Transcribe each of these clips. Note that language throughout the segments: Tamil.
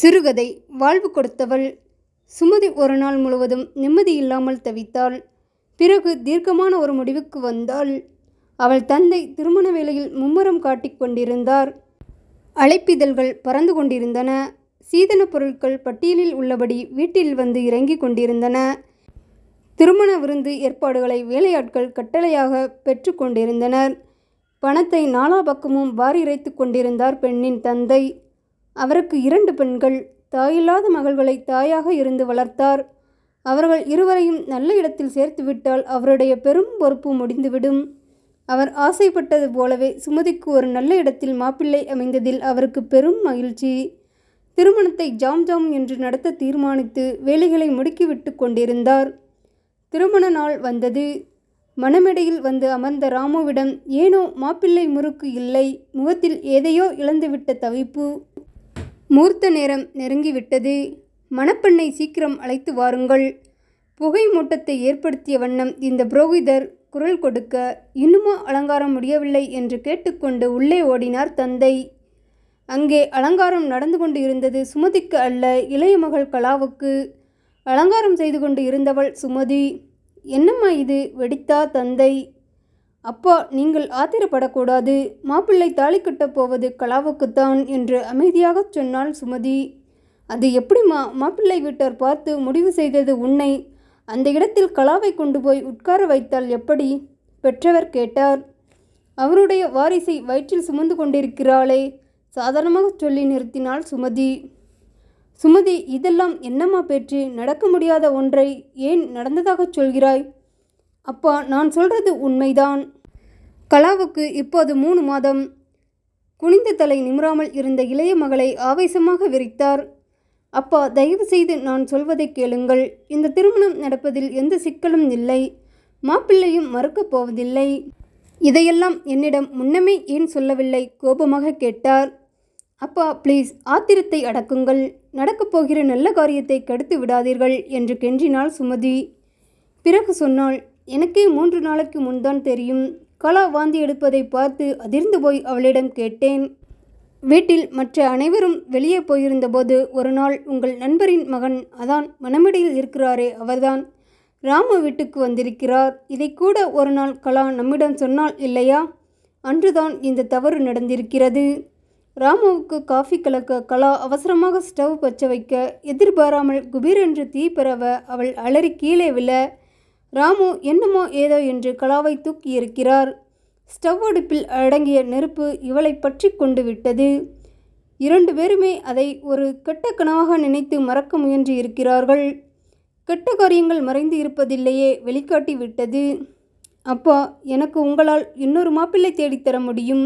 சிறுகதை வாழ்வு கொடுத்தவள். சுமதி ஒரு நாள் முழுவதும் நிம்மதி இல்லாமல் தவித்தாள். பிறகு தீர்க்கமான ஒரு முடிவுக்கு வந்தாள். அவள் தந்தை திருமண வேளையில் மும்முரம் காட்டிக் கொண்டிருந்தார். அழைப்பிதழ்கள் பறந்து கொண்டிருந்தன. சீதனப் பொருட்கள் பட்டியலில் உள்ளபடி வீட்டில் வந்து இறங்கிக் கொண்டிருந்தன. திருமண விருந்து ஏற்பாடுகளை வேலையாட்கள் கட்டளையாக பெற்று கொண்டிருந்தனர். பணத்தை நாலா பக்கமும் வாரி இறைத்து கொண்டிருந்தார் பெண்ணின் தந்தை. அவருக்கு இரண்டு பெண்கள். தாயில்லாத மகள்களை தாயாக இருந்து வளர்த்தார். அவர்கள் இருவரையும் நல்ல இடத்தில் சேர்த்துவிட்டால் அவருடைய பெரும் பொறுப்பு முடிந்துவிடும். அவர் ஆசைப்பட்டது போலவே சுமதிக்கு ஒரு நல்ல இடத்தில் மாப்பிள்ளை அமைந்ததில் அவருக்கு பெரும் மகிழ்ச்சி. திருமணத்தை ஜாம் ஜாம் என்று நடத்த தீர்மானித்து வேலைகளை முடுக்கிவிட்டு கொண்டிருந்தார். திருமண நாள் வந்தது. மணமேடையில் வந்து அமர்ந்த ராமுவிடம் ஏனோ மாப்பிள்ளை முறுக்கு இல்லை. முகத்தில் எதையோ இழந்துவிட்ட தவிப்பு. மூர்த்த நேரம் நெருங்கிவிட்டது. மணப்பெண்ணை சீக்கிரம் அழைத்து வாருங்கள். புகை மூட்டத்தை ஏற்படுத்திய வண்ணம் இந்த புரோகிதர் குரல் கொடுக்க இன்னுமோ அலங்காரம் முடியவில்லை என்று கேட்டுக்கொண்டு உள்ளே ஓடினார் தந்தை. அங்கே அலங்காரம் நடந்து கொண்டு இருந்தது சுமதிக்கு அல்ல இளைய மகள் கலாவுக்கு. அலங்காரம் செய்து கொண்டு இருந்தவள் சுமதி. என்னம்மா இது? வெடித்தா தந்தை. அப்பா நீங்கள் ஆத்திரப்படக்கூடாது. மாப்பிள்ளை தாலி கட்டப் போவது கலாவுக்குத்தான் என்று அமைதியாகச் சொன்னாள் சுமதி. அது எப்படிம்மா மாப்பிள்ளை வீட்டார் பார்த்து முடிவு செய்தது உன்னை. அந்த இடத்தில் கலாவை கொண்டு போய் உட்கார வைத்தால் எப்படி? பெற்றவர் கேட்டார். அவருடைய வாரிசை வயிற்றில் சுமந்து கொண்டிருக்கிறாளே. சாதாரணமாக சொல்லி நிறுத்தினாள் சுமதி. சுமதி இதெல்லாம் என்னம்மா பேச்சு? நடக்க முடியாத ஒன்றை ஏன் நடந்ததாகச் சொல்கிறாய்? அப்பா நான் சொல்றது உண்மைதான். கலாவுக்கு இப்போது மூணு மாதம். குனிந்த தலை நிமிராமல் இருந்த இளைய மகளை ஆவேசமாக விரித்தார். அப்பா தயவு செய்து நான் சொல்வதை கேளுங்கள். இந்த திருமணம் நடப்பதில் எந்த சிக்கலும் இல்லை. மாப்பிள்ளையும் மறுக்கப் போவதில்லை. இதையெல்லாம் என்னிடம் முன்னமே ஏன் சொல்லவில்லை? கோபமாக கேட்டார். அப்பா ப்ளீஸ் ஆத்திரத்தை அடக்குங்கள். நடக்கப் போகிற நல்ல காரியத்தை கெடுத்து விடாதீர்கள் என்று கெஞ்சினாள் சுமதி. பிறகு சொன்னாள் எனக்கே மூன்று நாளைக்கு முன்தான் தெரியும். கலா வாந்தி எடுப்பதை பார்த்து அதிர்ந்து போய் அவளிடம் கேட்டேன். வீட்டில் மற்ற அனைவரும் வெளியே போயிருந்தபோது ஒரு நாள் உங்கள் நண்பரின் மகன் அதான் மணமடியில் இருக்கிறாரே அவர்தான். ராமு வீட்டுக்கு வந்திருக்கிறார். இதை கூட ஒரு நாள் கலா நம்மிடம் சொன்னால் இல்லையா? அன்றுதான் இந்த தவறு நடந்திருக்கிறது. ராமுவுக்கு காஃபி கலக்க கலா அவசரமாக ஸ்டவ் பச்ச வைக்க எதிர்பாராமல் குபீரென்று தீ பரவ அவள் அலறி கீழே விழ ராமு என்னமோ ஏதோ என்று கலாவை தூக்கி இருக்கிறார் ஸ்டவ் அடுப்பில் அடங்கிய நெருப்பு இவளை பற்றி கொண்டு விட்டது. இரண்டு பேருமே அதை ஒரு கெட்ட கனவாக நினைத்து மறக்க முயன்று இருக்கிறார்கள். கெட்ட காரியங்கள் மறைந்து இருப்பதில்லையே வெளிக்காட்டி விட்டது. அப்பா எனக்கு உங்களால் இன்னொரு மாப்பிள்ளை தேடித்தர முடியும்.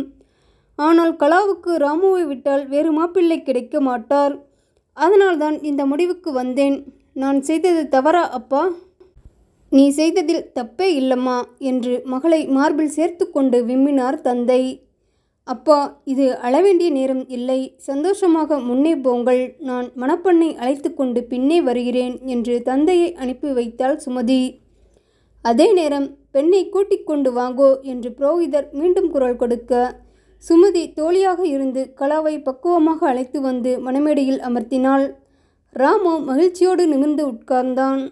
ஆனால் கலாவுக்கு ராமுவை விட்டால் வேறு மாப்பிள்ளை கிடைக்க மாட்டார். அதனால்தான் இந்த முடிவுக்கு வந்தேன். நான் செய்தது தவறா அப்பா? நீ செய்ததில் தப்பே இல்லம்மா என்று மகளை மார்பில் சேர்த்து கொண்டு விம்மினார் தந்தை. அப்பா இது அளவேண்டிய நேரம் இல்லை. சந்தோஷமாக முன்னே போங்கள். நான் மணப்பெண்ணை அழைத்து கொண்டு பின்னே வருகிறேன் என்று தந்தையை அனுப்பி வைத்தாள் சுமதி. அதே நேரம் பெண்ணை கூட்டிக் கொண்டு வாங்கோ என்று புரோகிதர் மீண்டும் குரல் கொடுக்க சுமதி தோழியாக இருந்து கலாவை பக்குவமாக அழைத்து வந்து மணமேடையில் அமர்த்தினாள். ராமு மகிழ்ச்சியோடு நிமிர்ந்து உட்கார்ந்தான்.